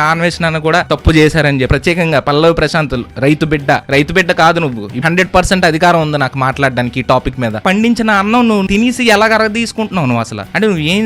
Non veg నాన్న కూడా తప్పు చేశారని చెప్పి ప్రత్యేకంగా పల్లవి ప్రశాంత్ రైతు బిడ్డ రైతు బిడ్డ కాదు నువ్వు. హండ్రెడ్ పర్సెంట్ అధికారం ఉంది నాకు మాట్లాడడానికి ఈ టాపిక్ మీద. పండించిన అన్నం నువ్వు తినేసి ఎలా కర తీసుకుంటున్నావు నువ్వు అసలు? అంటే నువ్వు ఏం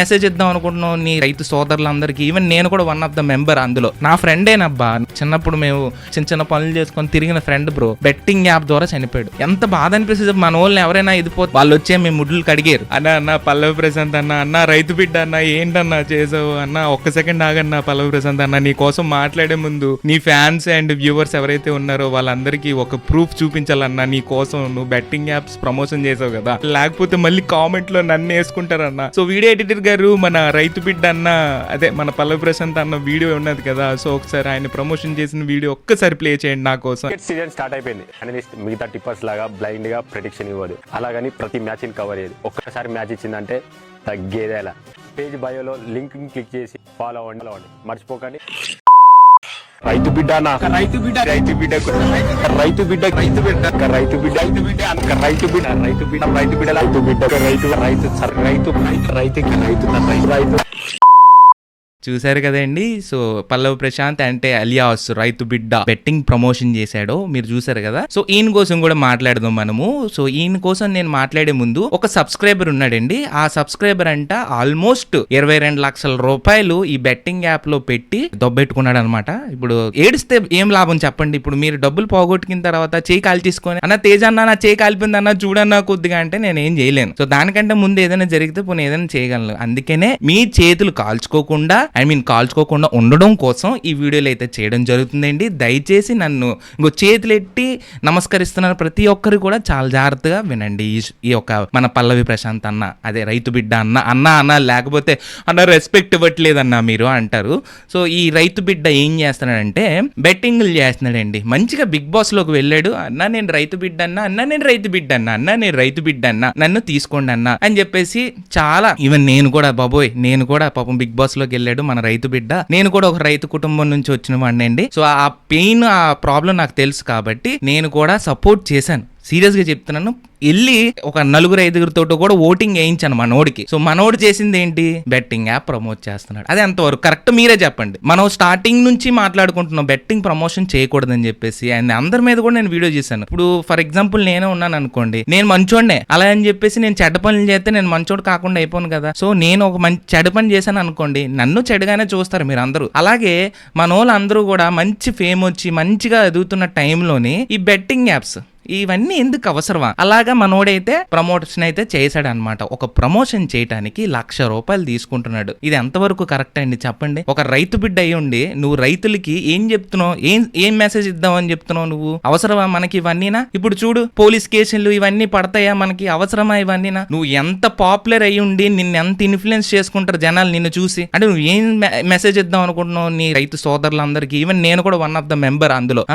మెసేజ్ ఇద్దాం అనుకుంటున్నావు నీ రైతు సోదరులందరికీ? ఈవెన్ నేను కూడా వన్ ఆఫ్ ద మెంబర్ అందులో. నా ఫ్రెండేనబ్బా చిన్నప్పుడు మేము చిన్న చిన్న పనులు చేసుకొని తిరిగిన ఫ్రెండ్ బ్రో బెట్టింగ్ యాప్ ద్వారా చనిపోయాడు. ఎంత బాధ అనిపిస్తుంది మన వాళ్ళని ఎవరైనా ఇదిపోతే వాళ్ళు వచ్చే మేము ముడ్లు కడిగారు. అన్న అన్న పల్లవి ప్రశాంత్ అన్న అన్న రైతు బిడ్డ అన్న ఏంటన్నా చేసావు అన్న ఒక్క సెకండ్ ఆగన్నా పల్లవి ప్రశాంత్. అన్న నీ కోసం మాట్లాడే ముందు నీ ఫ్యాన్స్ అండ్ వ్యూవర్స్ ఎవరైతే ఉన్నారో వాళ్ళందరికీ ఒక ప్రూఫ్ చూపించాలన్నా నీ కోసం నువ్వు బెట్టింగ్ యాప్స్ ప్రమోషన్ చేసావు కదా. లేకపోతే మళ్ళీ కామెంట్లో నన్ను వేసుకుంటారన్న. సో వీడియో ఎడిటర్ గారు మన రైతు బిడ్డ అన్న అదే మన పల్లవి ప్రశాంత్ అన్న వీడియో ఉన్నది కదా. సో ఒకసారి ఆయన ప్రమోషన్ చేసిన వీడియో ఒక్కసారి ప్లే చేయండి నా కోసం. సీజన్ స్టార్ట్ అయిపోయింది. అనలిస్ట్ మిగతా టిప్పర్స్ లాగా బ్లైండ్గా ప్రిడిక్షన్ ఇవ్వదు. అలాగని ప్రతి మ్యాచ్ కవర్ చేయదు. ఒక్కసారి మ్యాచ్ ఇచ్చిందంటే తగ్గేదేలా. పేజ్ బయోలో లింక్ క్లిక్ చేసి ఫాలో అవ్వండి అవ్వండి మర్చిపోకండి రైతు బిడ్డ రైతు బిడ్డ రైతు బిడ్డ రైతు బిడ్డ రైతు బిడ్డ రైతు బిడ్డ రైతు బిడ్డ రైతు బిడ్డ రైతు బిడ్డ రైతు బిడ్డ రైతు బిడ్డ రైతు రైతు సర్ రైతు రైతు రైతుకి రైతు రైతు రైతు చూశారు కదండి. సో పల్లవ్ ప్రశాంత్ అంటే అలియాస్ రైతు బిడ్డ బెట్టింగ్ ప్రమోషన్ చేశాడో మీరు చూశారు కదా. సో ఈయన కోసం కూడా మాట్లాడదాం మనము. సో ఈయన కోసం నేను మాట్లాడే ముందు ఒక సబ్స్క్రైబర్ ఉన్నాడండి. ఆ సబ్స్క్రైబర్ అంట ఆల్మోస్ట్ ఇరవై రెండు లక్షల రూపాయలు ఈ బెట్టింగ్ యాప్లో పెట్టి దొబ్బెట్టుకున్నాడు అనమాట ఇప్పుడు ఏడిస్తే ఏం లాభం చెప్పండి. ఇప్పుడు మీరు డబ్బులు పోగొట్టుకున్న తర్వాత చేయి కాల్ తీసుకొని అన్న తేజ అన్న నా చేయి కాలిపోయింది అన్న చూడన్నా కొద్దిగా అంటే నేను ఏం చేయలేను. సో దానికంటే ముందు ఏదైనా జరిగితే పోనీ ఏదైనా చేయగలను. అందుకనే మీ చేతులు కాల్చుకోకుండా ఐ మీన్ కాల్చుకోకుండా ఉండడం కోసం ఈ వీడియోలు అయితే చేయడం జరుగుతుందండి. దయచేసి నన్ను ఇంకో చేతులు ఎట్టి నమస్కరిస్తున్నారు ప్రతి ఒక్కరు కూడా చాలా జాగ్రత్తగా వినండి. ఈ ఈ యొక్క మన పల్లవి ప్రశాంత్ అన్న అదే రైతు బిడ్డ అన్న అన్న అన్న లేకపోతే అన్న రెస్పెక్ట్ ఇవ్వట్లేదన్న మీరు అంటారు. సో ఈ రైతు బిడ్డ ఏం చేస్తున్నాడంటే బెట్టింగ్లు చేస్తున్నాడండి. మంచిగా బిగ్ బాస్లోకి వెళ్ళాడు. అన్న నేను రైతు బిడ్డ అన్న అన్న నేను రైతు బిడ్డ అన్న అన్న నేను రైతు బిడ్డ అన్న నన్ను తీసుకోండి అన్న అని చెప్పేసి చాలా ఈవెన్ నేను కూడా బాబోయ్ నేను కూడా పాపం బిగ్ బాస్లోకి వెళ్ళాడు. మన రైతు బిడ్డ. నేను కూడా ఒక రైతు కుటుంబం నుంచి వచ్చిన వాడినండి సో ఆ పెయిన్ ఆ ప్రాబ్లం నాకు తెలుసు కాబట్టి నేను కూడా సపోర్ట్ చేశాను. సీరియస్గా చెప్తున్నాను. వెళ్ళి ఒక నలుగురు ఐదుగురితో కూడా ఓటింగ్ వేయించాను మనోడికి సో మనోడు చేసింది ఏంటి? బెట్టింగ్ యాప్ ప్రమోట్ చేస్తున్నాడు. అది ఎంతవరకు కరెక్ట్ మీరే చెప్పండి. మనం స్టార్టింగ్ నుంచి మాట్లాడుకుంటున్నాం. బెట్టింగ్ ప్రమోషన్ చేయకూడదని చెప్పేసి అండ్ అందరి మీద కూడా నేను వీడియో చేశాను. ఇప్పుడు ఫర్ ఎగ్జాంపుల్ నేనే ఉన్నాను అనుకోండి. నేను మంచోడే అలా అని చెప్పేసి నేను చెడ్డ పనులు చేస్తే నేను మంచోడు కాకుండా అయిపోను కదా. సో నేను ఒక మంచి చెడ్డ పని చేశాను అనుకోండి. నన్ను చెడుగానే చూస్తారు మీరు అందరూ అలాగే మన వాళ్ళందరూ కూడా మంచి ఫేమ్ వచ్చి మంచిగా ఎదుగుతున్న టైంలోని ఈ బెట్టింగ్ యాప్స్ ఇవన్నీ ఎందుకు అవసరమా? అలాగా మనోడైతే ప్రమోషన్ అయితే చేశాడు అనమాట ఒక ప్రమోషన్ చేయడానికి లక్ష రూపాయలు తీసుకుంటున్నాడు. ఇది ఎంతవరకు కరెక్ట్ అండి చెప్పండి? ఒక రైతు బిడ్డ అయి ఉండి నువ్వు రైతులకి ఏం చెప్తున్నావు? ఏం ఏం మెసేజ్ ఇద్దామని చెప్తున్నావు నువ్వు? అవసరమా మనకి ఇవన్నీనా? ఇప్పుడు చూడు పోలీస్ కేసులు ఇవన్నీ పడతాయా మనకి? అవసరమా ఇవన్నీనా? నువ్వు ఎంత పాపులర్ అయి ఉండి నిన్ను ఎంత ఇన్ఫ్లుయెన్స్ చేసుకుంటారు జనాలు నిన్ను చూసి? అంటే నువ్వు ఏం మెసేజ్ ఇద్దాం అనుకుంటున్నావు నీ రైతు సోదరులందరికీ? ఈవెన్ నేను కూడా వన్ ఆఫ్ ద మెంబర్ అందులో.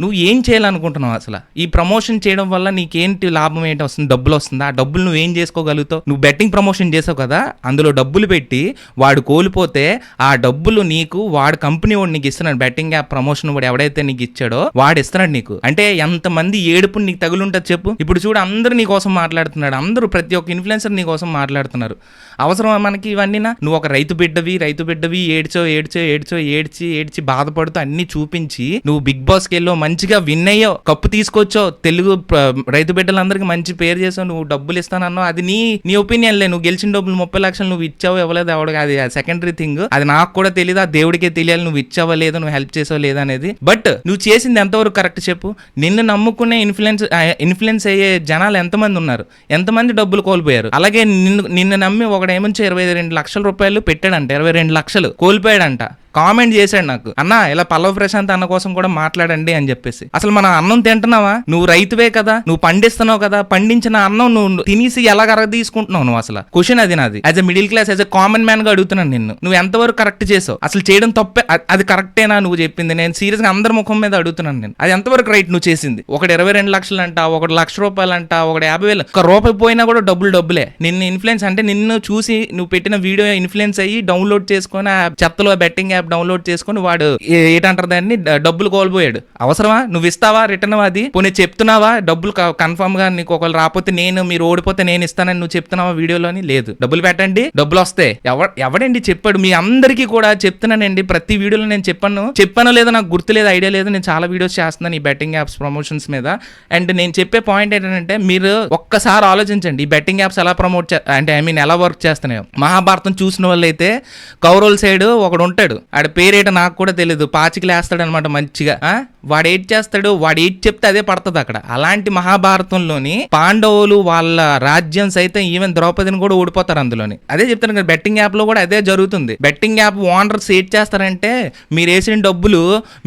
నువ్వు ఏం చేయాలనుకుంటున్నావు అసలు? ఈ ప్రమోషన్ చేయడం వల్ల నీకేంటి లాభం ఏంటి వస్తుంది? డబ్బులు వస్తుందా? ఆ డబ్బులు నువ్వు ఏం చేసుకోగలుగుతావు? నువ్వు బెట్టింగ్ ప్రమోషన్ చేసావు కదా అందులో డబ్బులు పెట్టి వాడు కోల్పోతే ఆ డబ్బులు నీకు వాడు కంపెనీ వాడు నీకు ఇస్తున్నాడు. బెట్టింగ్ యాప్ ప్రమోషన్ వాడు ఎవడైతే నీకు ఇచ్చాడో వాడు ఇస్తున్నాడు నీకు. అంటే ఎంతమంది ఏడుపు నీకు తగులుంటుంది చెప్పు? ఇప్పుడు చూడు అందరూ నీ కోసం మాట్లాడుతున్నాడు అందరూ ప్రతి ఒక్క ఇన్ఫ్లుయెన్సర్ నీ కోసం మాట్లాడుతున్నారు. అవసరమా మనకి ఇవన్నీనా? నువ్వు ఒక రైతు బిడ్డవి రైతు బిడ్డవి ఏడ్చో ఏడ్చో ఏడ్చో ఏడ్చి ఏడ్చి బాధపడుతూ అన్ని చూపించి నువ్వు బిగ్ బాస్కి వెళ్ళో మంచిగా విన్ అయ్యో కప్పు తీసుకొచ్చో తెలుగు రైతు బిడ్డలందరికీ మంచి పేరు చేసావు నువ్వు డబ్బులు ఇస్తానన్నావు అది నీ నీ ఒపీనియన్ లే. నువ్వు గెలిచిన డబ్బులు ముప్పై లక్షలు నువ్వు ఇచ్చావు ఇవ్వలేదు ఎవడు అది సెకండరీ థింగ్ అది నాకు కూడా తెలియదు ఆ దేవుడికే తెలియాలి నువ్వు ఇచ్చావా లేదా నువ్వు హెల్ప్ చేసావు లేదా అనేది. బట్ నువ్వు చేసింది ఎంతవరకు కరెక్ట్ చెప్పు? నిన్ను నమ్ముకునే ఇన్ఫ్లుయెన్స్ ఇన్ఫ్లుయెన్స్ అయ్యే జనాలు ఎంతమంది ఉన్నారు? ఎంతమంది డబ్బులు కోల్పోయారు? అలాగే నిన్ను నిన్ను నమ్మి ఒకడేమంచి ఇరవై రెండు లక్షల రూపాయలు పెట్టాడంట ఇరవై రెండు లక్షలు కోల్పోయాడంట. కామెంట్ చేశాడు నాకు. అన్న ఇలా పల్లవ ప్రశాంత్ అన్న కోసం కూడా మాట్లాడండి అని చెప్పేసి. అసలు మనం అన్నం తింటున్నావా? నువ్వు రైతువే కదా? నువ్వు పండిస్తున్నావు కదా? పండించిన అన్నం నువ్వు తినేసి ఎలా అరగ తీసుకుంటున్నావు నువ్వు అసలు? క్వశ్చన్ అది నాది. As a middle class as a common మ్యాన్గా అడుగుతున్నాను నిన్ను. నువ్వు ఎంతవరకు కరెక్ట్ చేసావు? అసలు చేయడం తప్పే అది కరెక్టేనా నువ్వు చెప్పింది? నేను సీరియస్గా అందరి ముఖం మీద అడుగుతున్నాను నేను. అది ఎంతవరకు రైట్ నువ్వు చేసింది? ఒకటి ఇరవై రెండు లక్షలు అంట ఒకటి లక్ష రూపాయలు అంట ఒకటి యాభై వేలు. ఒక రూపాయి పోయినా కూడా డబ్బులు డబ్బులే. నిన్ను ఇన్ఫ్లుయెన్స్ అంటే నిన్ను చూసి నువ్వు పెట్టిన వీడియో ఇన్ఫ్లుయెన్స్ అయ్యి డౌన్లోడ్ చేసుకొని ఆ చెత్తలో బెట్టింగ్ యాప్ యాప్ డౌన్లోడ్ చేసుకొని వాడు ఏటంటారు ఏంటంటారు దాన్ని? డబ్బులు కోల్పోయాడు. అవసరమా? నువ్వు ఇస్తావా? రిటర్న్ అది? పోనీ చెప్తున్నావా? డబ్బులు కన్ఫర్మ్గా నీకు ఒకవేళ రాకపోతే నేను మీరు ఓడిపోతే నేను ఇస్తానని నువ్వు చెప్తున్నావా వీడియోలోని లేదు. డబ్బులు పెట్టండి డబ్బులు వస్తాయి. ఎవ ఎవడండి చెప్పాడు? మీ అందరికీ కూడా చెప్తున్నానండి. ప్రతి వీడియోలో నేను చెప్పాను. చెప్పానో లేదో నాకు గుర్తులేదు ఐడియా లేదు. నేను చాలా వీడియోస్ చేస్తున్నాను ఈ బెట్టింగ్ యాప్స్ ప్రమోషన్స్ మీద. అండ్ నేను చెప్పే పాయింట్ ఏంటంటే మీరు ఒక్కసారి ఆలోచించండి. ఈ బెట్టింగ్ యాప్స్ ఎలా ప్రమోట్ అంటే ఐ మీన్ ఎలా వర్క్ చేస్తున్నాయో. మహాభారతం చూసిన వాళ్ళు అయితే కౌరవుల సైడ్ ఒకడు ఉంటాడు. ఆడ పేరేట నాకు కూడా తెలియదు పాచికలు వేస్తాడు అనమాట మంచిగా వాడు ఏడ్ చేస్తాడు వాడు ఏడ్ చెప్తే అదే పడుతుంది అక్కడ. అలాంటి మహాభారతంలోని పాండవులు వాళ్ళ రాజ్యం సైతం ఈవెన్ ద్రౌపదిని కూడా ఓడిపోతారు అందులోని. అదే చెప్తాను కదా బెట్టింగ్ యాప్లో కూడా అదే జరుగుతుంది. బెట్టింగ్ యాప్ ఓనర్స్ ఏడ్ చేస్తారంటే మీరు వేసిన డబ్బులు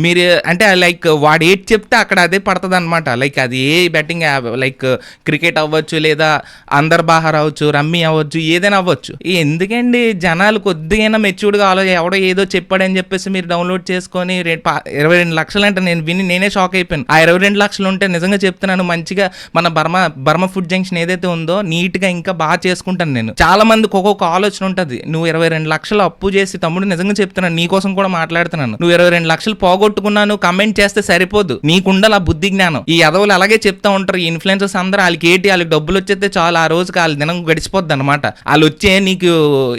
మీరు అంటే లైక్ వాడు ఏది చెప్తే అక్కడ అదే పడుతుంది అనమాట లైక్ అది ఏ బెట్టింగ్ యాప్ లైక్ క్రికెట్ అవ్వచ్చు లేదా అందర్ బాహర్ అవ్వచ్చు రమ్మీ అవ్వచ్చు ఏదైనా అవ్వచ్చు. ఎందుకండి జనాలు కొద్దిగా మెచ్యూర్డ్గా ఆలోచన ఎవడో ఏదో అని చెప్పేసి మీరు డౌన్లోడ్ చేసుకొని ఇరవై రెండు లక్షలు అంటే నేను విని నేనే షాక్ అయిపోయాను. ఆ ఇరవై రెండు లక్షలు ఉంటే నిజంగా చెప్తున్నాను మంచిగా మన బర్మ బర్మ ఫుడ్ జంక్షన్ ఏదైతే ఉందో నీట్గా ఇంకా బాగా చేసుకుంటాను నేను. చాలా మందికి ఒక్కొక్క ఆలోచన ఉంటుంది నువ్వు ఇరవై రెండు లక్షలు అప్పు చేసి తమ్ముడు నిజంగా చెప్తున్నాను నీ కోసం కూడా మాట్లాడుతున్నాను. నువ్వు ఇరవై రెండు లక్షలు పోగొట్టుకున్నాను కమెంట్ చేస్తే సరిపోదు. నీకుండాలి ఆ బుద్ధి జ్ఞానం. ఈ ఎదవలు అలాగే చెప్తా ఉంటారు ఈ ఇన్ఫ్లుయెన్సర్స్ అందరూ వాళ్ళకి ఏంటి వాళ్ళకి డబ్బులు వచ్చేస్తే చాలు ఆ రోజుకి వాళ్ళ దినం గడిచిపోద్ది అనమాట వాళ్ళు వచ్చే నీకు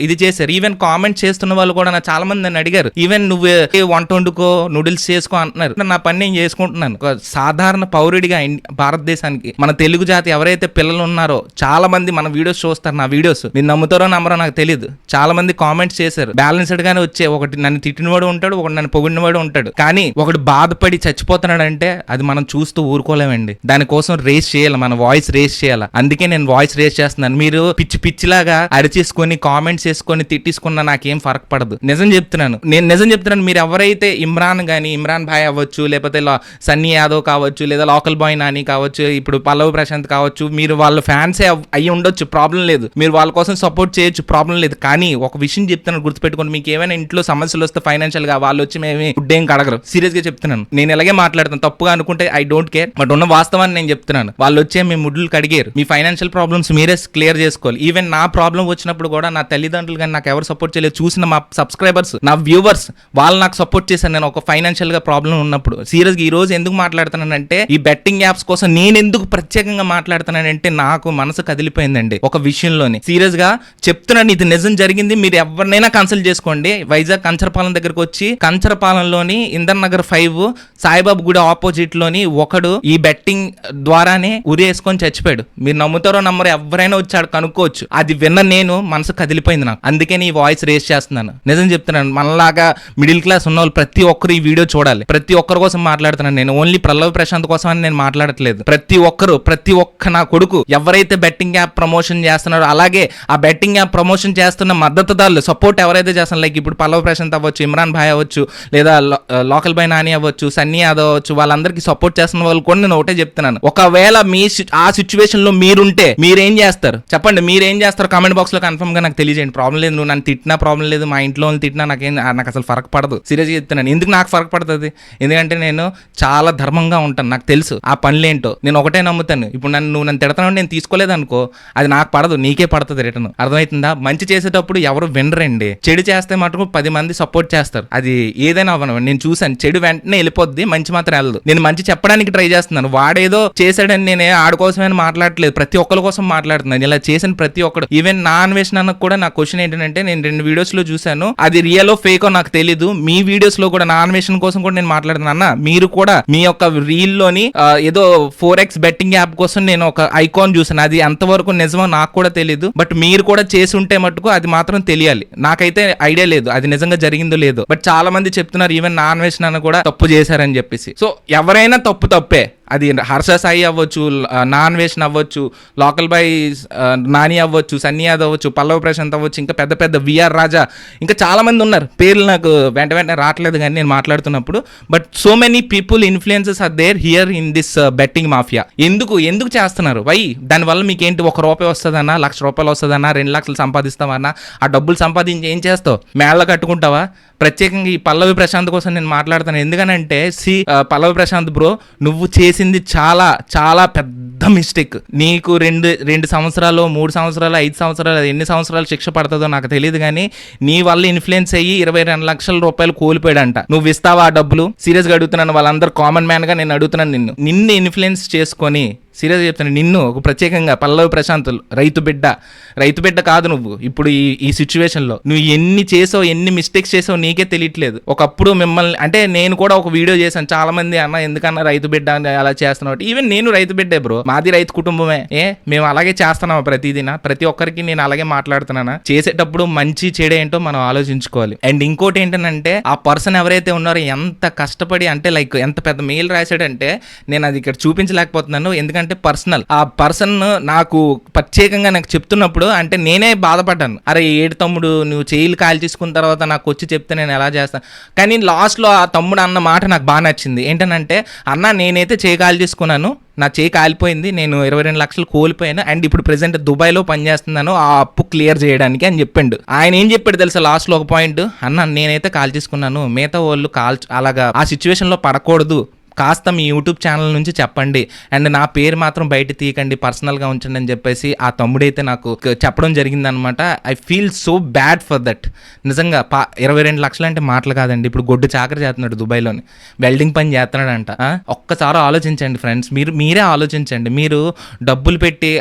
ఇది చేశారు. ఈవెన్ కామెంట్ చేస్తున్న వాళ్ళు కూడా నా చాలా మంది నన్ను అడిగారు ఈవెన్ నువ్వు వంట వండుకో నూడిల్స్ చేసుకో అంటున్నారు. నా పని నేను చేసుకుంటున్నాను. ఒక సాధారణ పౌరుడిగా భారతదేశానికి మన తెలుగు జాతి ఎవరైతే పిల్లలు ఉన్నారో చాలా మంది మన వీడియోస్ చూస్తారు నా వీడియోస్. మీరు నమ్ముతారో నమ్మరో నాకు తెలియదు చాలా మంది కామెంట్స్ చేశారు. బ్యాలెన్స్డ్ గానే వచ్చే ఒకటి నన్ను తిట్టినవాడు ఉంటాడు ఒకటి నన్ను పొగిడినవాడు ఉంటాడు. కానీ ఒకడు బాధపడి చచ్చిపోతున్నాడంటే అది మనం చూస్తూ ఊరుకోలేమండి. దానికోసం రేస్ చేయాలి మన వాయిస్ రేస్ చేయాలి. అందుకే నేను వాయిస్ రేస్ చేస్తున్నాను. మీరు పిచ్చి పిచ్చిలాగా అరిచేసుకొని కామెంట్స్ చేసుకొని తిట్టేసుకున్నా నాకేం ఫరక్ పడదు. నిజం చెప్తున్నాను. నేను నిజం చెప్తున్నాను మీరు ఎవరైతే ఇమ్రాన్ కానీ ఇమ్రాన్ భాయ్ అవ్వచ్చు లేకపోతే సన్నీ యాదవ్ కావచ్చు లేదా లోకల్ బాయ్ నాని కావచ్చు ఇప్పుడు పల్లవ్ ప్రశాంత్ కావచ్చు మీరు వాళ్ళ ఫ్యాన్సే అయ్యి ఉండొచ్చు ప్రాబ్లం లేదు. మీరు వాళ్ళ కోసం సపోర్ట్ చేయొచ్చు ప్రాబ్లం లేదు. కానీ ఒక విషయం చెప్తున్నాను గుర్తుపెట్టుకోండి. మీకు ఏమైనా ఇంట్లో సమస్యలు వస్తే ఫైనాన్షియల్గా వాళ్ళు వచ్చి మేము ఫుడ్ ఏం కడగరు. సీరియస్గా చెప్తున్నాను. నేను ఇలాగే మాట్లాడుతాను. తప్పుగా అనుకుంటే ఐ డోంట్ కేర్. బట్ ఉన్న వాస్తవాన్ని నేను చెప్తున్నాను. వాళ్ళు వచ్చే మీ ముడ్లు కడిగారు. మీ ఫైనాన్షియల్ ప్రాబ్లమ్స్ మీరే క్లియర్ చేసుకోవాలి. ఈవెన్ నా ప్రాబ్లం వచ్చినప్పుడు కూడా నా తల్లిదండ్రులు కానీ నాకు ఎవరు సపోర్ట్ చేయలేదు. చూసిన మా సబ్స్క్రైబర్స్ నా వ్యూ వ్యూవర్స్ వాళ్ళు నాకు సపోర్ట్ చేశాను నేను ఒక ఫైనాన్షియల్గా ప్రాబ్లం ఉన్నప్పుడు. సీరియస్గా ఈ రోజు ఎందుకు మాట్లాడుతున్నానంటే ఈ బెట్టింగ్ యాప్స్ కోసం నేను ఎందుకు ప్రత్యేకంగా మాట్లాడుతున్నానంటే నాకు మనసు కదిలిపోయిందండి ఒక విషయంలోని. సీరియస్గా చెప్తున్నాను ఇది నిజం జరిగింది మీరు ఎవరినైనా కన్సల్ట్ చేసుకోండి. వైజాగ్ కంచరపాలెం దగ్గరకు వచ్చి కంచరపాలెంలోని ఇందర్ నగర్ ఫైవ్ సాయిబాబు గుడి ఆపోజిట్లోని ఒకడు ఈ బెట్టింగ్ ద్వారానే ఉరేసుకొని చచ్చిపోయాడు. మీరు నమ్ముతారో నమ్మరు ఎవరైనా వచ్చాడు కనుక్కోవచ్చు. అది విన్న నేను మనసు కదిలిపోయింది నాకు. అందుకే నీ వాయిస్ రేస్ చేస్తున్నాను. నిజం చెప్తున్నాను బాగా మిడిల్ క్లాస్ ఉన్న వాళ్ళు ప్రతి ఒక్కరు ఈ వీడియో చూడాలి. ప్రతి ఒక్కరి కోసం మాట్లాడుతున్నాను నేను. ఓన్లీ ప్రల్లవ్ ప్రశాంత్ కోసం అని నేను మాట్లాడట్లేదు. ప్రతి ఒక్కరు ప్రతి ఒక్క నా కొడుకు ఎవరైతే బెట్టింగ్ యాప్ ప్రమోషన్ చేస్తున్నారో అలాగే ఆ బెట్టింగ్ యాప్ ప్రమోషన్ చేస్తున్న మద్దతుదారులు సపోర్ట్ ఎవరైతే చేస్తున్నారు లైక్ ఇప్పుడు పల్లవ్ ప్రశాంత్ అవ్వచ్చు ఇమ్రాన్ భాయ్ అవ్వచ్చు లేదా లోకల్ భాయ్ నాని అవ్వచ్చు సన్నీ యాదవ్ అవ్వచ్చు వాళ్ళందరికీ సపోర్ట్ చేస్తున్న వాళ్ళు కూడా నేను ఒకటే చెప్తున్నాను. ఒకవేళ మీ సి- ఆ సిచ్యువేషన్లో మీరుంటే మీరేం చేస్తారు? చెప్పండి మీరేం చేస్తారు కామెంట్ బాక్స్లో కన్ఫర్మ్గా నాకు తెలియజేయండి. ప్రాబ్లం లేదు నువ్వు నన్ను తిట్టినా ప్రాబ్లం లేదు మా ఇంట్లో తిట్టినా నాకేం నాకు అసలు ఫరక్ పడదు. సీరియస్గా చెప్తున్నాను. ఎందుకు నాకు ఫరక్ పడుతుంది? ఎందుకంటే నేను చాలా ధర్మంగా ఉంటాను. నాకు తెలుసు ఆ పనులేంటో. నేను ఒకటే నమ్ముతాను. ఇప్పుడు నన్ను నువ్వు నన్ను తిడతాను నేను తీసుకోలేదు అనుకో అది నాకు పడదు. నీకే పడుతుంది రిటర్న్. అర్థమవుతుందా మంచి చేసేటప్పుడు ఎవరు వినరండి. చెడు చేస్తే మటుకు పది మంది సపోర్ట్ చేస్తారు. అది ఏదైనా అవ్వను నేను చూశాను. చెడు వెంటనే వెళ్ళిపోద్ది. మంచి మాత్రం వెళ్ళదు. నేను మంచి చెప్పడానికి ట్రై చేస్తున్నాను. వాడేదో చేశాడని నేనే ఆడ కోసమే మాట్లాడట్లేదు. ప్రతి ఒక్కరి కోసం మాట్లాడుతున్నాను. ఇలా చేసిన ప్రతి ఒక్కడు. ఈవెన్ నా అన్వేషణ కూడా నా క్వశ్చన్ ఏంటంటే నేను రెండు వీడియోస్లో చూశాను. అది రియల్ ఫేక్ నాకు తెలీదు. మీ వీడియోస్లో కూడా నా అన్వేషణ కోసం కూడా నేను మాట్లాడుతున్నా. అన్న మీరు కూడా మీ యొక్క రీల్లోని ఏదో ఫోర్ ఎక్స్ బెట్టింగ్ యాప్ కోసం నేను ఒక ఐకాన్ చూసాను అది ఎంతవరకు నిజమో నాకు కూడా తెలియదు బట్ మీరు కూడా చేసి ఉంటే మటుకు అది మాత్రం తెలియాలి. నాకైతే ఐడియా లేదు. అది నిజంగా జరిగిందో లేదో. బట్ చాలా మంది చెప్తున్నారు ఈవెన్ నా అన్వేషణ కూడా తప్పు చేశారని చెప్పేసి. సో ఎవరైనా తప్పు తప్పే. అది హర్ష సాయి అవ్వచ్చు నాన్ వేషన్ అవ్వచ్చు లోకల్ బై నాని అవ్వచ్చు సన్నీ యాదవ్ అవ్వచ్చు పల్లవ ప్రశాంత్ అవ్వచ్చు ఇంకా పెద్ద పెద్ద విఆర్ రాజా ఇంకా చాలామంది ఉన్నారు. పేర్లు నాకు వెంట వెంటనే రావట్లేదు కానీ నేను మాట్లాడుతున్నప్పుడు. But so many people influences are there here in this betting mafia ఎందుకు? ఎందుకు చేస్తున్నారు? వై దానివల్ల మీకు ఏంటి ఒక రూపాయి వస్తుందన్నా లక్ష రూపాయలు వస్తుందన్నా రెండు లక్షలు సంపాదిస్తామన్నా ఆ డబ్బులు సంపాదించి ఏం చేస్తావు? మేళ్ళ కట్టుకుంటావా? ప్రత్యేకంగా ఈ పల్లవి ప్రశాంత్ కోసం నేను మాట్లాడుతాను. ఎందుకనంటే సి పల్లవి ప్రశాంత్ బ్రో నువ్వు చేసింది చాలా చాలా పెద్ద మిస్టేక్. నీకు రెండు రెండు సంవత్సరాలు మూడు సంవత్సరాలు ఐదు సంవత్సరాలు ఎన్ని సంవత్సరాలు శిక్ష పడుతుందో నాకు తెలియదు కానీ నీ వల్ల ఇన్ఫ్లుయెన్స్ అయ్యి ఇరవై రెండు లక్షల రూపాయలు కోల్పోయాడంట. నువ్వు ఇస్తావా ఆ డబ్బులు? సీరియస్గా అడుగుతున్నాను వాళ్ళందరూ కామన్ మ్యాన్గా నేను అడుగుతున్నాను నిన్ను. నిన్ను ఇన్ఫ్లుయెన్స్ చేసుకొని సీరియస్ చెప్తాను నిన్ను ఒక ప్రత్యేకంగా పల్లవి ప్రశాంత్ రైతు బిడ్డ రైతు బిడ్డ కాదు నువ్వు. ఇప్పుడు ఈ ఈ సిచ్యువేషన్లో నువ్వు ఎన్ని చేసావు ఎన్ని మిస్టేక్స్ చేసావు నీకే తెలియట్లేదు. ఒకప్పుడు మిమ్మల్ని అంటే నేను కూడా ఒక వీడియో చేశాను చాలా మంది అన్న ఎందుకన్నా రైతు బిడ్డ అని అలా చేస్తున్నావు ఈవెన్ నేను రైతు బిడ్డే బ్రో మాది రైతు కుటుంబమే. ఏ మేము అలాగే చేస్తున్నాము ప్రతిదిన? ప్రతి ఒక్కరికి నేను అలాగే మాట్లాడుతున్నానా? చేసేటప్పుడు మంచి చెడు ఏంటో మనం ఆలోచించుకోవాలి. అండ్ ఇంకోటి ఏంటంటే ఆ పర్సన్ ఎవరైతే ఉన్నారో ఎంత కష్టపడి అంటే లైక్ ఎంత పెద్ద మెయిల్ రాశాడంటే నేను అది ఇక్కడ చూపించలేకపోతున్నాను. ఎందుకంటే అంటే పర్సనల్. ఆ పర్సన్ నాకు ప్రత్యేకంగా నాకు చెప్తున్నప్పుడు అంటే నేనే బాధపడ్డాను. అరే ఏడు తమ్ముడు నువ్వు చేయిలు కాల్ తీసుకున్న తర్వాత నాకు వచ్చి చెప్తే నేను ఎలా చేస్తాను కానీ లాస్ట్లో ఆ తమ్ముడు అన్న మాట నాకు బాగా నచ్చింది. ఏంటనంటే అన్న నేనైతే చేయి తీసుకున్నాను నా చేయి కాలిపోయింది. నేను ఇరవై రెండు లక్షలు కోల్పోయాను. అండ్ ఇప్పుడు ప్రెసెంట్ దుబాయ్లో పనిచేస్తున్నాను. ఆ అప్పు క్లియర్ చేయడానికి అని చెప్పిండు. ఆయన ఏం చెప్పాడు తెలుసా లాస్ట్లో ఒక పాయింట్? అన్న నేనైతే కాల్ తీసుకున్నాను మిగతా వాళ్ళు కాల్ అలాగా ఆ సిచ్యువేషన్లో పడకూడదు. కాస్త మీ యూట్యూబ్ ఛానల్ నుంచి చెప్పండి. అండ్ నా పేరు మాత్రం బయట తీయకండి పర్సనల్గా ఉంచండి అని చెప్పేసి ఆ తమ్ముడైతే నాకు చెప్పడం జరిగిందనమాట I feel so bad for that. నిజంగా పా ఇరవై రెండు లక్షలు అంటే మాటలు కాదండి. ఇప్పుడు గొడ్డు చాకరి చేస్తున్నాడు దుబాయ్లోని. వెల్డింగ్ పని చేస్తున్నాడంట. ఒక్కసారి ఆలోచించండి ఫ్రెండ్స్. మీరు మీరే ఆలోచించండి. మీరు డబ్బులు పెట్టి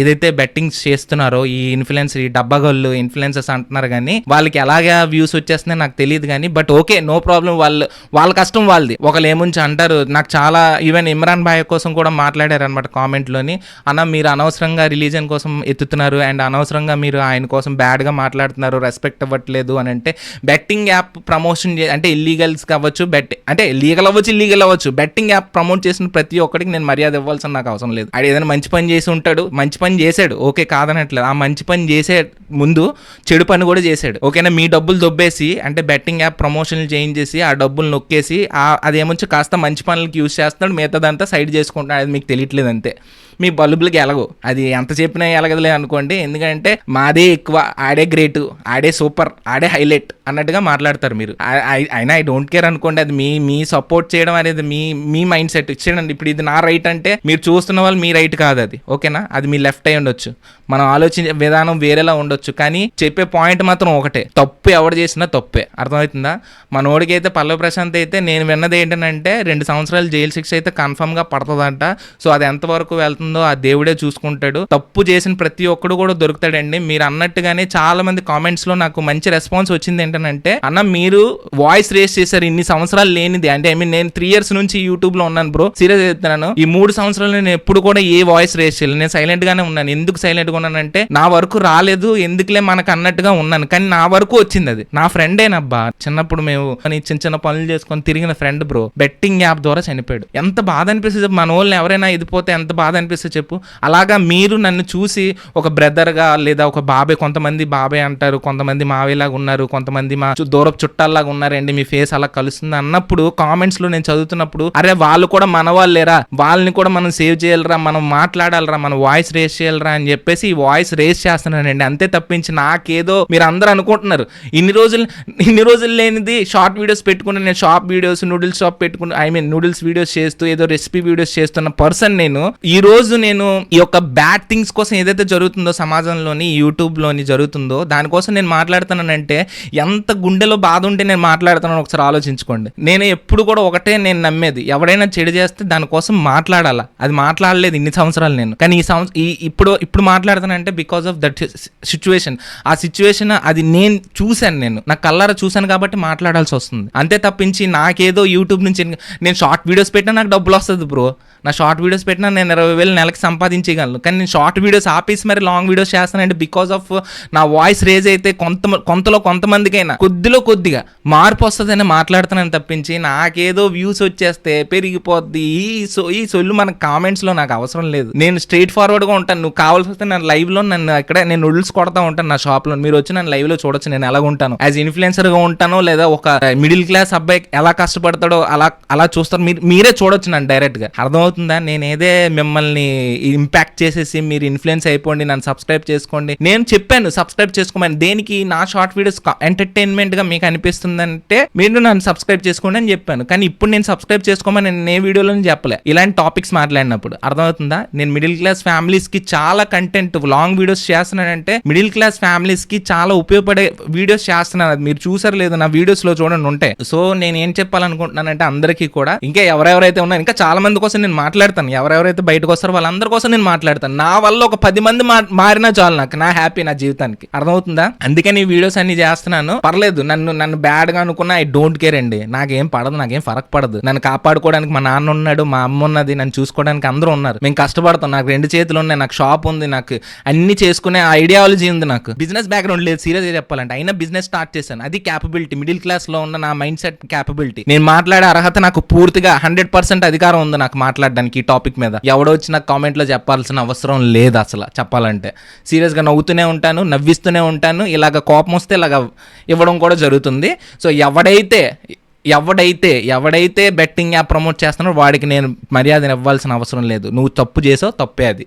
ఏదైతే బెట్టింగ్స్ చేస్తున్నారో ఈ ఇన్ఫ్లుయెన్స్ ఈ డబ్బాగోళ్ళు ఇన్ఫ్లుయెన్సర్స్ అంటున్నారు కానీ వాళ్ళకి ఎలాగా వ్యూస్ వచ్చేస్తున్నాయి నాకు తెలియదు కానీ బట్ ఓకే నో ప్రాబ్లం వాళ్ళు వాళ్ళ కష్టం వాళ్ళది. ఒకళ్ళు ఏముంచి అంటారు. నాకు చాలా ఈవెన్ ఇమ్రాన్ భాయ్ కోసం కూడా మాట్లాడారు అనమాట కామెంట్లోని. అన్న మీరు అనవసరంగా రిలీజన్ కోసం ఎత్తుతున్నారు అండ్ అనవసరంగా మీరు ఆయన కోసం బ్యాడ్గా మాట్లాడుతున్నారు రెస్పెక్ట్ ఇవ్వట్లేదు అని అంటే బెట్టింగ్ యాప్ ప్రమోషన్ అంటే ఇల్లీగల్స్ కావచ్చు బెట్ అంటే లీగల్ అవ్వచ్చు ఇల్లీగల్ అవ్వచ్చు. బెట్టింగ్ యాప్ ప్రమోట్ చేసిన ప్రతి ఒక్కడికి నేను మర్యాద ఇవ్వాల్సిన నాకు అవసరం లేదు. అది ఏదైనా మంచి పని చేసి ఉంటాడు మంచి పని చేశాడు ఓకే కాదనట్లేదు. ఆ మంచి పని చేసే ముందు చెడు పని కూడా చేశాడు. ఓకేనా? మీ డబ్బులు దొబ్బేసి అంటే బెట్టింగ్ యాప్ ప్రమోషన్లు చేయించేసి ఆ డబ్బులు నొక్కేసి ఆ అదేమొచ్చి కాస్త మంచి పనులకి యూస్ చేస్తున్నాడు మిగతాదంతా సైడ్ చేసుకుంటున్నాడు. అది మీకు తెలియట్లేదు అంతే. మీ బల్బులకి ఎలాగో. అది ఎంత చెప్పినా ఎలగదులే అనుకోండి. ఎందుకంటే మాదే ఎక్కువ ఆడే గ్రేట్ ఆడే సూపర్ ఆడే హైలైట్ అన్నట్టుగా మాట్లాడతారు మీరు. ఐ- అయినా ఐ డోంట్ కేర్ అనుకోండి. అది మీ మీ సపోర్ట్ చేయడం అనేది మీ మీ మైండ్ సెట్ ఇచ్చేయండి ఇప్పుడు ఇది నా రైట్ అంటే మీరు చూస్తున్న వాళ్ళు మీ రైట్ కాదు అది. ఓకేనా అది మీ లెఫ్ట్ అయి ఉండొచ్చు. మనం ఆలోచించే విధానం వేరేలా ఉండొచ్చు. కానీ చెప్పే పాయింట్ మాత్రం ఒకటే. తప్పు ఎవడు చేసినా తప్పే. అర్థమవుతుందా? మనోడికి అయితే పల్లవి ప్రశాంత్ అయితే నేను విన్నది ఏంటంటే రెండు సంవత్సరాలు జైలు శిక్ష అయితే కన్ఫర్మ్గా పడుతుందంట. సో అది ఎంతవరకు వెళ్తుందో ఆ దేవుడే చూసుకుంటాడు. తప్పు చేసిన ప్రతి ఒక్కడు కూడా దొరుకుతాడండి. మీరు అన్నట్టుగానే చాలా మంది కామెంట్స్లో నాకు మంచి రెస్పాన్స్ వచ్చింది ఏంటంటే అన్న మీరు వాయిస్ రేస్ చేశారు ఇన్ని సంవత్సరాలు లేనిది. అంటే ఐ మీన్ నేను త్రీ ఇయర్స్ నుంచి యూట్యూబ్లో ఉన్నాను బ్రో. సీరియస్ చెప్తున్నాను ఈ మూడు సంవత్సరాలు నేను ఎప్పుడు కూడా ఏ వాయిస్ రేస్ చేయలేదు. నేను సైలెంట్ గానే ఉన్నాను. ఎందుకు సైలెంట్గా ఉన్నానంటే నా వరకు రాలేదు. ఎందుకులే మనకు అన్నట్టుగా ఉన్నాను. కానీ నా వరకు వచ్చింది అది. నా ఫ్రెండేనబ్బా చిన్నప్పుడు మేము చిన్న చిన్న పనులు చేసుకొని తిరిగిన ఫ్రెండ్ బ్రో. బెట్టింగ్ యాప్ ద్వారా చనిపోయాడు. ఎంత బాధ అనిపిస్తుంది. మన వాళ్ళని ఎవరైనా ఇదిపోతే ఎంత బాధ అనిపిస్తుంది. చెప్పు. అలాగా మీరు నన్ను చూసి ఒక బ్రదర్గా లేదా ఒక బాబాయ్ కొంతమంది బాబాయ్ అంటారు కొంతమంది మావేలాగా ఉన్నారు కొంతమంది మా చు- దూరపు చుట్టాల్లాగా ఉన్నారండి మీ ఫేస్ అలా కలుస్తుంది అన్నప్పుడు కామెంట్స్లో నేను చదువుతున్నప్పుడు అరే వాళ్ళు కూడా మన వాళ్ళేరా వాళ్ళని కూడా మనం సేవ్ చేయాలరా మనం మాట్లాడాలరా మనం వాయిస్ రేస్ చేయాలరా అని చెప్పేసి ఈ వాయిస్ రేస్ చేస్తున్నానండి. అంతే తప్పించి నాకేదో మీరు అందరూ అనుకుంటున్నారు. ఇన్ని రోజులు ఇన్ని రోజులు లేనిది షార్ట్ వీడియోస్ పెట్టుకుని నేను షాప్ వీడియోస్ నూడిల్స్ షాప్ పెట్టుకుని ఐ మీన్ నూడిల్స్ వీడియోస్ చేస్తూ ఏదో రెసిపీ వీడియోస్ చేస్తున్న పర్సన్ నేను. ఈ రోజు నేను ఈ యొక్క బ్యాడ్ థింగ్స్ కోసం ఏదైతే జరుగుతుందో సమాజంలోని యూట్యూబ్లోని జరుగుతుందో దానికోసం నేను మాట్లాడుతున్నానంటే ఎంత గుండెలో బాధ ఉంటే నేను మాట్లాడుతున్నాను ఒకసారి ఆలోచించుకోండి. నేను ఎప్పుడు కూడా ఒకటే నేను నమ్మేది. ఎవడైనా చెడు చేస్తే దానికోసం మాట్లాడాలా? అది మాట్లాడలేదు ఇన్ని సంవత్సరాలు నేను. కానీ ఈ సంవత్సరం ఈ ఇప్పుడు ఇప్పుడు మాట్లాడుతానంటే బికాస్ ఆఫ్ దట్ సిచ్యువేషన్ ఆ సిచ్యువేషన్ అది నేను చూశాను నేను. నా కల్లారా చూశాను కాబట్టి మాట్లాడాల్సి వస్తుంది. అంతే తప్పించి నాకేదో యూట్యూబ్ నుంచి నేను షార్ట్ వీడియోస్ పెట్టినా నాకు డబ్బులు వస్తుంది బ్రో. నా షార్ట్ వీడియోస్ పెట్టినా నేను ఇరవై వేలు నెలకి సంపాదించగలను కానీ నేను షార్ట్ వీడియోస్ ఆపేసి మరి లాంగ్ వీడియోస్ చేస్తానంటే బికాస్ ఆఫ్ నా వాయిస్ రేజ్ అయితే కొంత కొంతలో కొంతమందికైనా కొద్దిలో కొద్దిగా మార్పు వస్తుందని మాట్లాడుతున్నాను తప్పించి నాకేదో వ్యూస్ వచ్చేస్తే పెరిగిపోద్ది. ఈ సో ఈ సొల్లు మన కామెంట్స్లో నాకు అవసరం లేదు. నేను స్ట్రైట్ ఫార్వర్డ్గా ఉంటాను. నువ్వు కావాల్సి వస్తే నన్ను లైవ్లో నన్ను ఇక్కడ నేను నూడిల్స్ కొడతా ఉంటాను నా షాప్లో. మీరు వచ్చి నన్ను లైవ్లో చూడొచ్చు. నేను ఎలా ఉంటాను? యాజ్ ఇన్ఫ్లుయెన్సర్గా ఉంటానో లేదా ఒక మిడిల్ క్లాస్ అబ్బాయి ఎలా కష్టపడతాడో అలా అలా చూస్తారు మీరు మీరే చూడొచ్చు నన్ను డైరెక్ట్గా. అర్థమవుతుందా? నేను ఏదే మిమ్మల్ని ఇంపాక్ట్ చేసేసి మీరు ఇన్ఫ్లుయెన్స్ అయిపోండి నన్ను సబ్స్క్రైబ్ చేసుకోండి. నేను చెప్పాను సబ్స్క్రైబ్ చేసుకోమని. దేనికి నా షార్ట్ వీడియోస్ ఎంటర్టైన్మెంట్గా మీకు అనిపిస్తుందంటే మీరు నన్ను సబ్స్క్రైబ్ చేసుకోండి అని చెప్పాను. కానీ ఇప్పుడు నేను సబ్స్క్రైబ్ చేసుకోమని నేను ఏ వీడియోలో చెప్పలే. ఇలాంటి టాపిక్స్ మాట్లాడినప్పుడు. అర్థమవుతుందా? నేను మిడిల్ క్లాస్ ఫ్యామిలీస్కి చాలా కంటెంట్ లాంగ్ వీడియోస్ చేస్తున్నానంటే మిడిల్ క్లాస్ ఫ్యామిలీస్కి చాలా ఉపయోగపడే వీడియోస్ చేస్తున్నాను. అది మీరు చూసారు లేదు నా వీడియోస్లో చూడండి ఉంటాయి సో నేను ఏం చెప్పాలనుకుంటున్నానంటే అందరికీ కూడా ఇంకా ఎవరెవరైతే ఉన్నారు ఇంకా చాలా మంది కోసం నేను మాట్లాడతాను. ఎవరెవరైతే బయటకు వస్తారో వాళ్ళందరి కోసం నేను మాట్లాడతాను. నా వల్ల ఒక పది మంది మారినా చాలు నాకు. నా హ్యాపీ నా జీవితానికి. అర్థమవుతుందా? అందుకని ఈ వీడియోస్ అన్ని చేస్తున్నాను. పర్లేదు నన్ను నన్ను బ్యాడ్గా అనుకున్నా ఐ డోంట్ కేర్ అండి. నాకేం పడదు నాకేం ఫరక్ పడదు. నన్ను కాపాడుకోవడానికి మా నాన్న ఉన్నాడు మా అమ్మ ఉన్నది నన్ను చూసుకోవడానికి అందరూ ఉన్నారు. మేము కష్టపడతాం. నాకు రెండు చేతులు ఉన్నాయి నాకు షాప్ ఉంది నాకు అన్ని చేసుకునే ఐడియాలజీ ఉంది నాకు. బిజినెస్ బ్యాక్గ్రౌండ్ లేదు సీరియస్ చెప్పాలంటే. అయినా బిజినెస్ స్టార్ట్ చేశాను. అది క్యాపబిలిటీ. మిడిల్ క్లాస్లో ఉన్న నా మైండ్ సెట్ క్యాపబిలిటీ. నేను మాట్లాడే అర్హత నాకు పూర్తిగా హండ్రెడ్ పర్సెంట్ అధికారం ఉంది నాకు మాట్లాడడానికి ఈ టాపిక్ మీద. ఎవడొచ్చిన నాకు కామెంట్లో చెప్పాల్సిన అవసరం లేదు అసలు చెప్పాలంటే. సీరియస్గా నవ్వుతూనే ఉంటాను నవ్విస్తూనే ఉంటాను ఇలాగ కోపం వస్తే ఇలాగ ఇవ్వడం కూడా జరుగుతుంది. సో ఎవడైతే ఎవడైతే ఎవడైతే బెట్టింగ్ యాప్ ప్రమోట్ చేస్తున్నాడో వాడికి నేను మర్యాద ఇవ్వాల్సిన అవసరం లేదు. నువ్వు తప్పు చేసావు తప్పే అది.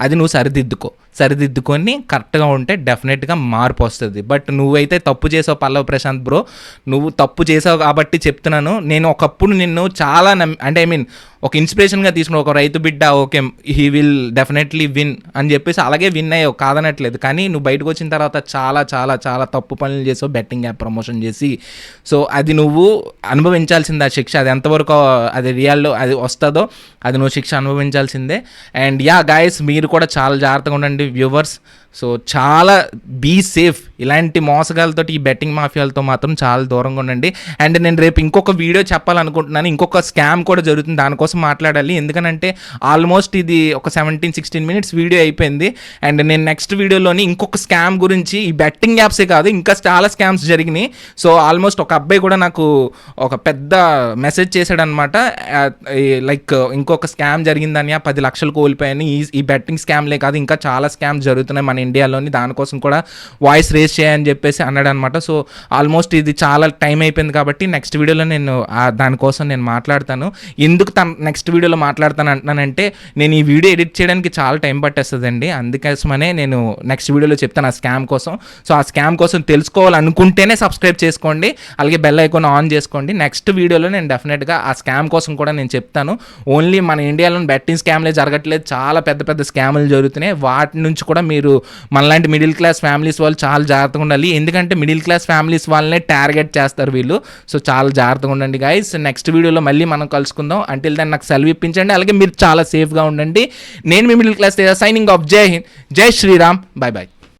అది నువ్వు సరిదిద్దుకో. సరిదిద్దుకొని కరెక్ట్గా ఉంటే డెఫినెట్గా మార్పు వస్తుంది. బట్ నువ్వైతే తప్పు చేసావు పల్లవ్ ప్రశాంత్ బ్రో నువ్వు తప్పు చేసావు కాబట్టి చెప్తున్నాను. నేను ఒకప్పుడు నిన్ను చాలా నమ్ అంటే ఐ మీన్ ఒక ఇన్స్పిరేషన్గా తీసుకుని ఒక రైతు బిడ్డ okay he will definitely win అని చెప్పేసి అలాగే విన్ అయ్యావు కాదనట్లేదు. కానీ నువ్వు బయటకు వచ్చిన తర్వాత చాలా చాలా చాలా తప్పు పనులు చేసావు బెట్టింగ్ యాప్ ప్రమోషన్ చేసి. సో అది నువ్వు అనుభవించాల్సిందే ఆ శిక్ష. అది ఎంతవరకు అది రియల్లో అది వస్తుందో అది నువ్వు శిక్ష అనుభవించాల్సిందే. అండ్ యా గాయస్ మీరు కూడా చాలా జాగ్రత్తగా ఉండండి. వ్యూవర్స్ సో చాలా బీ సేఫ్ ఇలాంటి మోసగాలతో ఈ బెట్టింగ్ మాఫియాలతో మాత్రం చాలా దూరంగా ఉండండి. అండ్ నేను రేపు ఇంకొక వీడియో చెప్పాలనుకుంటున్నాను. ఇంకొక స్కామ్ కూడా జరుగుతుంది. దానికోసం మాట్లాడాలి. ఎందుకనంటే ఆల్మోస్ట్ ఇది ఒక సెవెంటీన్ సిక్స్టీన్ మినిట్స్ వీడియో అయిపోయింది. అండ్ నేను నెక్స్ట్ వీడియోలోని ఇంకొక స్కామ్ గురించి ఈ బెట్టింగ్ యాప్సే కాదు ఇంకా చాలా స్కామ్స్ జరిగినాయి. సో ఆల్మోస్ట్ ఒక అబ్బాయి కూడా నాకు ఒక పెద్ద మెసేజ్ చేశాడు అనమాట లైక్ ఇంకొక స్కామ్ జరిగిందని పది లక్షలు కోల్పోయాయని. ఈ ఈ బెట్టింగ్ స్కామ్లే కాదు ఇంకా చాలా స్కామ్స్ జరుగుతున్నాయి. మన ఇండియాలోని దానికోసం కూడా వాయిస్ రేస్ చేయని చెప్పేసి అన్నాడు అనమాట సో ఆల్మోస్ట్ ఇది చాలా టైం అయిపోయింది కాబట్టి నెక్స్ట్ వీడియోలో నేను దానికోసం నేను మాట్లాడతాను. ఎందుకు తన నెక్స్ట్ వీడియోలో మాట్లాడతాను అంటున్నానంటే నేను ఈ వీడియో ఎడిట్ చేయడానికి చాలా టైం పట్టేస్తుందండి. అందుకోసమనే నేను నెక్స్ట్ వీడియోలో చెప్తాను ఆ స్కామ్ కోసం. సో ఆ స్కామ్ కోసం తెలుసుకోవాలనుకుంటేనే సబ్స్క్రైబ్ చేసుకోండి. అలాగే బెల్ ఐకాన్ ఆన్ చేసుకోండి. నెక్స్ట్ వీడియోలో నేను డెఫినెట్గా ఆ స్కామ్ కోసం కూడా నేను చెప్తాను. ఓన్లీ మన ఇండియాలో బెట్టింగ్ స్కామ్లే జరగట్లేదు. చాలా పెద్ద పెద్ద స్కామ్లు జరుగుతున్నాయి. వాటి నుంచి కూడా మీరు మనలాంటి మిడిల్ క్లాస్ ఫ్యామిలీస్ వాళ్ళు చాలా జాగ్రత్తగా ఉండాలి. ఎందుకంటే మిడిల్ క్లాస్ ఫ్యామిలీస్ వాళ్ళనే టార్గెట్ చేస్తారు వీళ్ళు. సో చాలా జాగ్రత్తగా ఉండండి గైస్ నెక్స్ట్ వీడియోలో మళ్ళీ మనం కలుసుకుందాం. అంటిల్ దాన్ని నాకు సెలవు ఇప్పించండి. అలాగే మీరు చాలా సేఫ్గా ఉండండి. నేను మీ మిడిల్ క్లాస్ సైనింగ్ ఆఫ్ జై హింద్. జై శ్రీరామ్. Bye bye